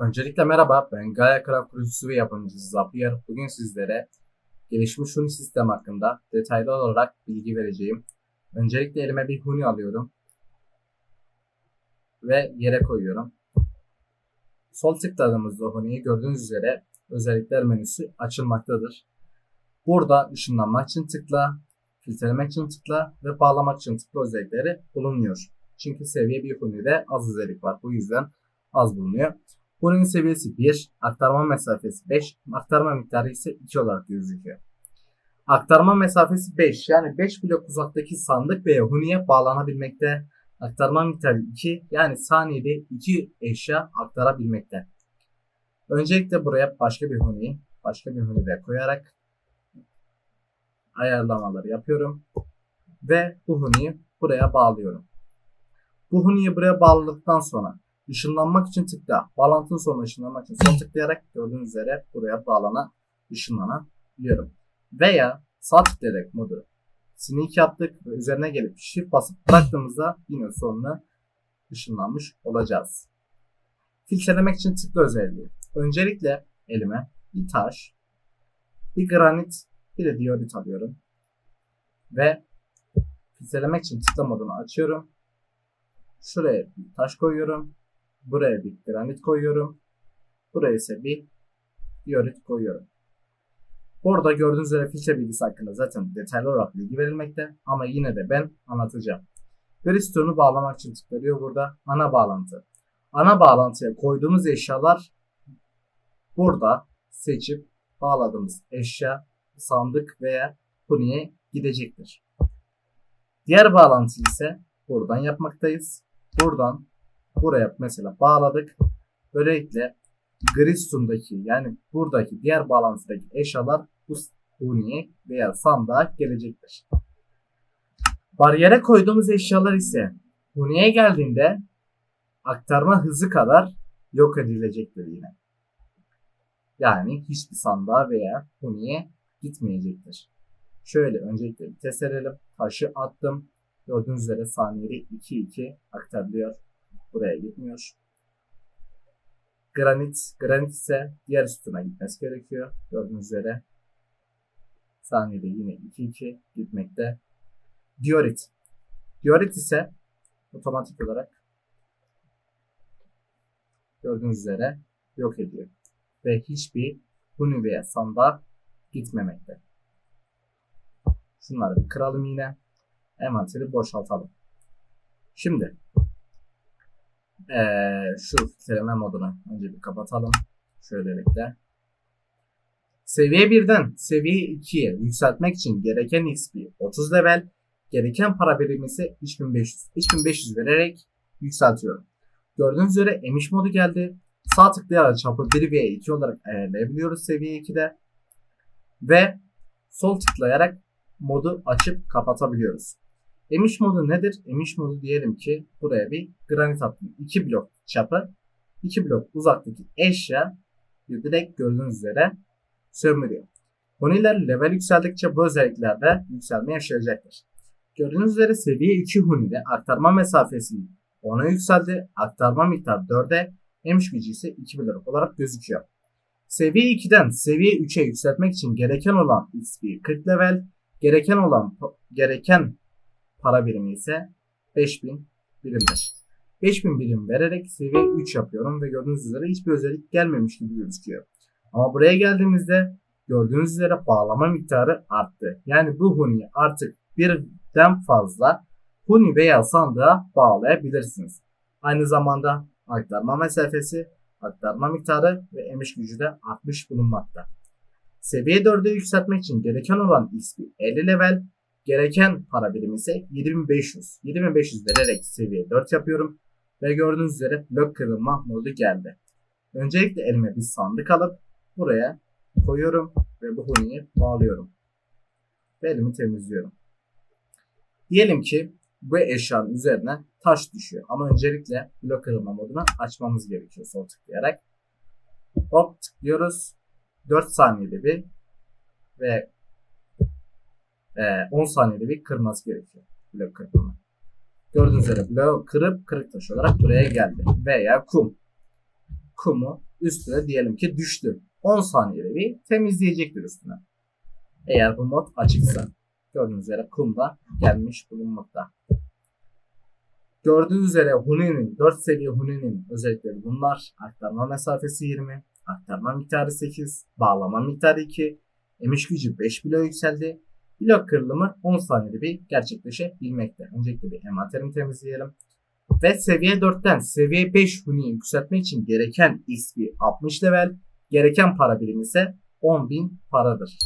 Öncelikle merhaba, ben Gaia Craft kurucusu ve yapımcısı Zapier. Bugün sizlere gelişmiş Huni sistem hakkında detaylı olarak bilgi vereceğim. Öncelikle elime bir Huni alıyorum ve yere koyuyorum. Sol tıkladığımızda Huni'yi gördüğünüz üzere özellikler menüsü açılmaktadır. Burada ışınlanmak için tıkla, filtrelemek için tıkla ve bağlamak için tıkla özellikleri bulunuyor. Çünkü seviye bir Huni'de az özellik var. Bu yüzden az bulunuyor. Bunun seviyesi 1, aktarma mesafesi 5, aktarma miktarı ise 2 olarak gözüküyor. Aktarma mesafesi 5 yani 5 blok uzaktaki sandık veya huniye bağlanabilmekte. Aktarma miktarı 2 yani saniyede 2 eşya aktarabilmekte. Öncelikle buraya başka bir huni, başka bir huni de koyarak ayarlamaları yapıyorum. Ve bu huniyi buraya bağlıyorum. Bu huniyi buraya bağladıktan sonra Işınlanmak için tıkla. Bağlantının sonuna ışınlanmak için sol tıklayarak gördüğünüz üzere buraya bağlana ışınlanabiliyorum. Veya sağ tıklayarak modu sneak yaptık ve üzerine gelip shift basıp bıraktığımızda yine sonuna ışınlanmış olacağız. Filtrelemek için tıkla özelliği. Öncelikle elime bir taş, bir granit, bir de diorit alıyorum. Ve filtrelemek için tıkla modunu açıyorum. Şuraya bir taş koyuyorum. Buraya bir granit koyuyorum. Buraya ise bir diorit koyuyorum. Burada gördüğünüz üzere filtre bilgisi hakkında zaten detaylı olarak bilgi verilmekte ama yine de ben anlatacağım. Griston'u bağlamak için tıklanıyor burada. Ana bağlantı. Ana bağlantıya koyduğumuz eşyalar burada seçip bağladığımız eşya, sandık veya kuniye gidecektir. Diğer bağlantı ise buradan yapmaktayız. Buradan buraya mesela bağladık. Böylelikle Gristum'daki yani buradaki diğer bağlantıdaki eşyalar bu huniye veya sandığa gelecektir. Bariyere koyduğumuz eşyalar ise huniye geldiğinde aktarma hızı kadar yok edilecektir yine. Yani hiçbir sandığa veya huniye gitmeyecektir. Şöyle öncelikle bir test edelim. Taşı attım. Gördüğünüz üzere saniyede 2-2 aktarılıyor buraya gitmiyor. Granit, granit ise diğer sütuna gitmesi gerekiyor. Gördüğünüz üzere saniyede yine 2-2 gitmekte. Diorit. Diorit ise otomatik olarak gördüğünüz üzere yok ediyor. Ve hiçbir huni veya sandığa gitmemekte. Şunları bir kıralım yine. Envanteri boşaltalım. Şimdi ee, şu filtreleme modunu önce bir kapatalım. Şöylelikle. Seviye 1'den seviye 2'ye yükseltmek için gereken XP 30 level, gereken para birimi ise 3500. 3500 vererek yükseltiyorum. Gördüğünüz üzere emiş modu geldi. Sağ tıklayarak çapı 1 veya 2 olarak ayarlayabiliyoruz seviye 2'de. Ve sol tıklayarak modu açıp kapatabiliyoruz. Emiş modu nedir? Emiş modu diyelim ki buraya bir granit attım. 2 blok çapı, 2 blok uzaktaki eşya direkt gördüğünüz üzere sömürüyor. Huniler level yükseldikçe bu özelliklerde yükselme yaşayacaktır. Gördüğünüz üzere seviye 2 Huni'de aktarma mesafesi 10'a yükseldi. Aktarma miktarı 4'e, emiş gücü ise 2 blok olarak gözüküyor. Seviye 2'den seviye 3'e yükseltmek için gereken olan XP 40 level, gereken olan gereken para birimi ise 5000 birimdir. 5000 birim vererek seviye 3 yapıyorum ve gördüğünüz üzere hiçbir özellik gelmemiş gibi gözüküyor. Ama buraya geldiğimizde gördüğünüz üzere bağlama miktarı arttı. Yani bu huni artık birden fazla huni veya sandığa bağlayabilirsiniz. Aynı zamanda aktarma mesafesi, aktarma miktarı ve emiş gücü de artmış bulunmakta. Seviye 4'e yükseltmek için gereken olan XP 50 level, Gereken para birimi ise 7500. 7500 vererek seviye 4 yapıyorum. Ve gördüğünüz üzere blok kırılma modu geldi. Öncelikle elime bir sandık alıp buraya koyuyorum ve bu huniyi bağlıyorum. Ve elimi temizliyorum. Diyelim ki bu eşyanın üzerine taş düşüyor. Ama öncelikle blok kırılma modunu açmamız gerekiyor sol tıklayarak. Hop tıklıyoruz. 4 saniyede bir ve 10 saniyede bir kırması gerekiyor. Blok kırpımı. Gördüğünüz üzere blok kırıp kırık taş olarak buraya geldi. Veya kum. kumu üstüne diyelim ki düştü. 10 saniyede bir temizleyecektir üstüne. Eğer bu mod açıksa. Gördüğünüz üzere kum da gelmiş bulunmakta. Gördüğünüz üzere Huni'nin 4 seviye Huni'nin özellikleri bunlar. Aktarma mesafesi 20, aktarma miktarı 8, bağlama miktarı 2, emiş gücü 5 bloğa yükseldi. Blok kırılımı 10 saniyede bir gerçekleşebilmekte. Öncelikle bir envanterimi temizleyelim. Ve seviye 4'ten seviye 5 Huni'yi yükseltmek için gereken XP 60 level, gereken para birimi ise 10.000 paradır.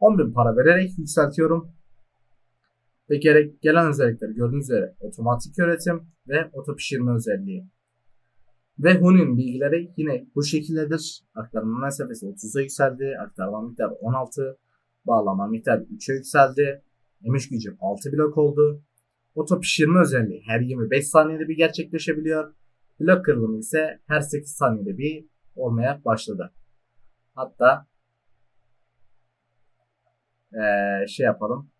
10.000 para vererek yükseltiyorum. Ve gerek gelen özellikleri gördüğünüz üzere otomatik üretim ve oto pişirme özelliği. Ve Hun'un bilgileri yine bu şekildedir. Aktarma mesafesi 30'a yükseldi. Aktarma miktarı 16. Bağlama miktarı 3'e yükseldi. Emiş gücü 6 blok oldu. Oto pişirme özelliği her 25 saniyede bir gerçekleşebiliyor. Blok kırılımı ise her 8 saniyede bir olmaya başladı. Hatta ee, şey yapalım.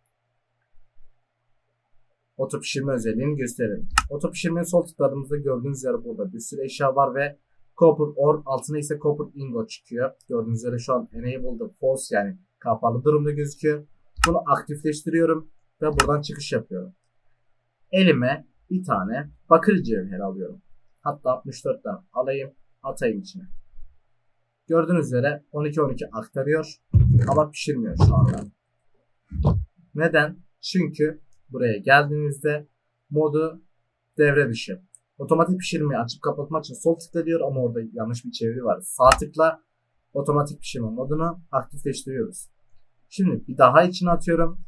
Oto pişirme özelliğini gösterelim. Oto pişirmeyi sol tıkladığımızda gördüğünüz üzere burada bir sürü eşya var ve copper ore altına ise copper ingot çıkıyor. Gördüğünüz üzere şu an enabled'da false yani kapalı durumda gözüküyor. Bunu aktifleştiriyorum ve buradan çıkış yapıyorum. Elime bir tane bakır cevher alıyorum. Hatta 64 tane alayım atayım içine. Gördüğünüz üzere 12-12 aktarıyor ama pişirmiyor şu anda. Neden? Çünkü buraya geldiğinizde modu devre dışı. Otomatik pişirmeyi açıp kapatmak için sol tıkla diyor ama orada yanlış bir çeviri var. Sağ tıkla otomatik pişirme modunu aktifleştiriyoruz. Şimdi bir daha içine atıyorum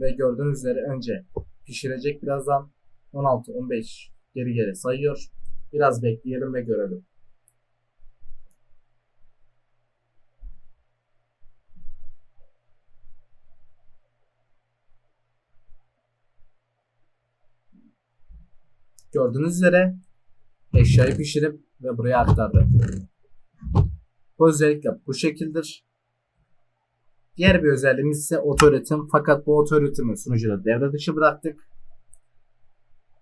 ve gördüğünüz üzere önce pişirecek birazdan 16-15 geri geri sayıyor. Biraz bekleyelim ve görelim. Gördüğünüz üzere eşyayı pişirip ve buraya aktardı. Bu özellikle bu şekildir. Diğer bir özelliğimiz ise oto üretim. Fakat bu oto üretimi sunucuda devre dışı bıraktık.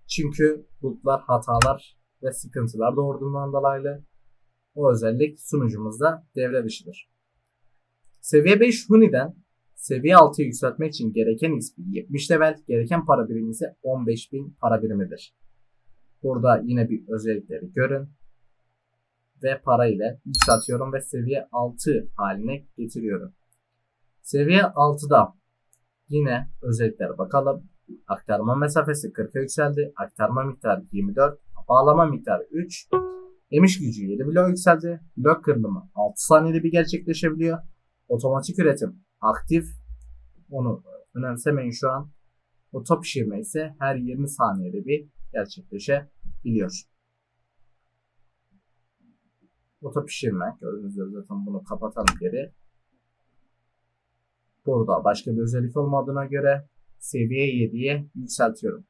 Çünkü buglar, hatalar ve sıkıntılar doğurduğundan dolayı o özellik sunucumuzda devre dışıdır. Seviye 5 Huni'den seviye 6'yı yükseltmek için gereken XP 70 level, gereken para birimi ise 15.000 para birimidir. Burada yine bir özellikleri görün. Ve para ile yükseltiyorum ve seviye 6 haline getiriyorum. Seviye 6'da yine özelliklere bakalım. Aktarma mesafesi 40'a yükseldi. Aktarma miktarı 24. Bağlama miktarı 3. Emiş gücü 7 blok yükseldi. Blok kırılımı 6 saniyede bir gerçekleşebiliyor. Otomatik üretim aktif. Onu önemsemeyin şu an. Oto pişirme ise her 20 saniyede bir gerçekleşebiliyor. Oto pişirme. Gördüğünüz gibi zaten bunu kapatalım geri. Burada başka bir özellik olmadığına göre seviye 7'ye yükseltiyorum.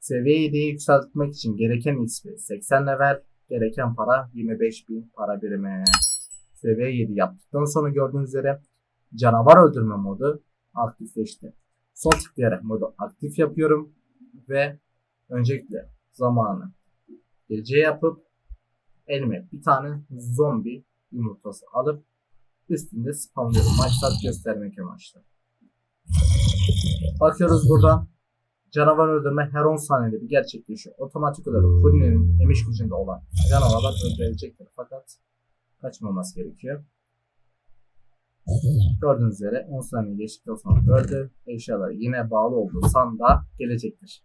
Seviye 7'ye yükseltmek için gereken ismi 80 level, gereken para 25.000 para birimi. Seviye 7 yaptıktan sonra gördüğünüz üzere canavar öldürme modu aktifleşti. Sol tıklayarak modu aktif yapıyorum ve öncelikle zamanı gece yapıp elime bir tane zombi yumurtası alıp üstünde spamlıyorum. Maçlar göstermek amaçlı. Bakıyoruz buradan. Canavar öldürme her 10 saniyede bir gerçekleşiyor. Otomatik olarak Fuller'in emiş gücünde olan canavarlar öldürülecektir. Fakat kaçmaması gerekiyor. Gördüğünüz üzere 10 saniye geçtikten sonra öldü. Eşyalar yine bağlı olduğu sanda gelecektir.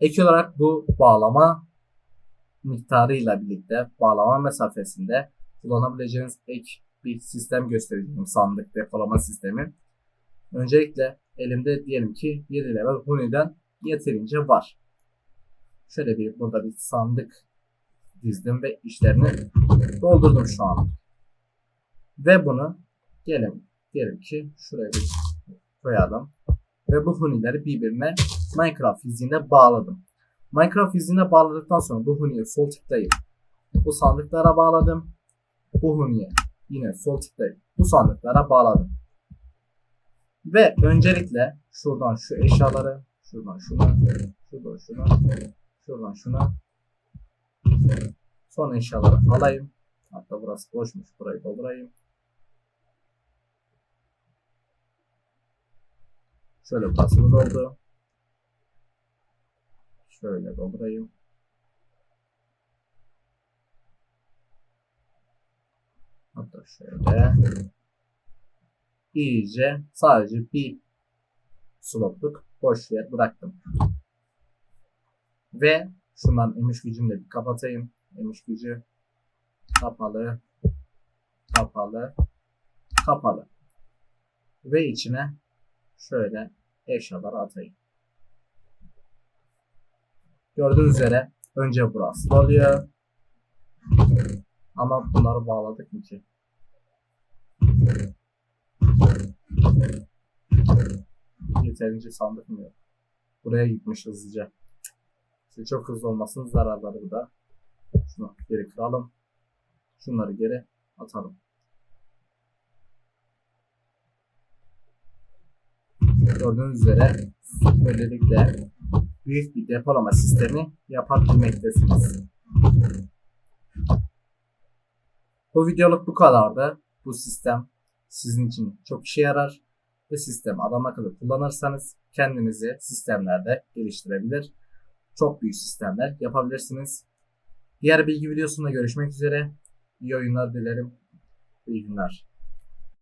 Ek olarak bu bağlama miktarıyla birlikte bağlama mesafesinde kullanabileceğiniz ek bir sistem göstereceğim. Sandık depolama sistemi. Öncelikle elimde diyelim ki 7 level Huni'den yeterince var. Şöyle bir burada bir sandık dizdim ve işlerini doldurdum şu an. Ve bunu gelin diyelim ki şuraya bir koyalım. Ve bu hunileri birbirine Minecraft fiziğine bağladım. Minecraft fiziğine bağladıktan sonra bu huniyi sol tıklayıp bu sandıklara bağladım. Huniye yine sol tıklayıp bu sandıklara bağladım. Ve öncelikle şuradan şu eşyaları şuradan şuna şuradan şuna şuradan şuna Son eşyaları alayım. Hatta burası boşmuş. Burayı doldurayım. Şöyle burasını doldu. Şöyle doldurayım. Hatta şöyle. İyice sadece bir slotluk boş yer bıraktım. Ve şundan emiş gücünü de bir kapatayım. Emiş gücü kapalı, kapalı, kapalı. Ve içine şöyle eşyaları atayım. Gördüğünüz üzere önce burası oluyor. Ama bunları bağladık mı ki? Yeterince sandık mı yok? Buraya gitmiş hızlıca. İşte çok hızlı olmasının zararları bu da. Şunu geri kıralım. Şunları geri atalım. Gördüğünüz üzere böylelikle büyük bir depolama sistemi yapabilmektesiniz. Bu videoluk bu kadardı. Bu sistem sizin için çok işe yarar ve sistemi adam akıllı kullanırsanız kendinizi sistemlerde geliştirebilir. Çok büyük sistemler yapabilirsiniz. Diğer bilgi videosunda görüşmek üzere. İyi oyunlar dilerim. İyi günler.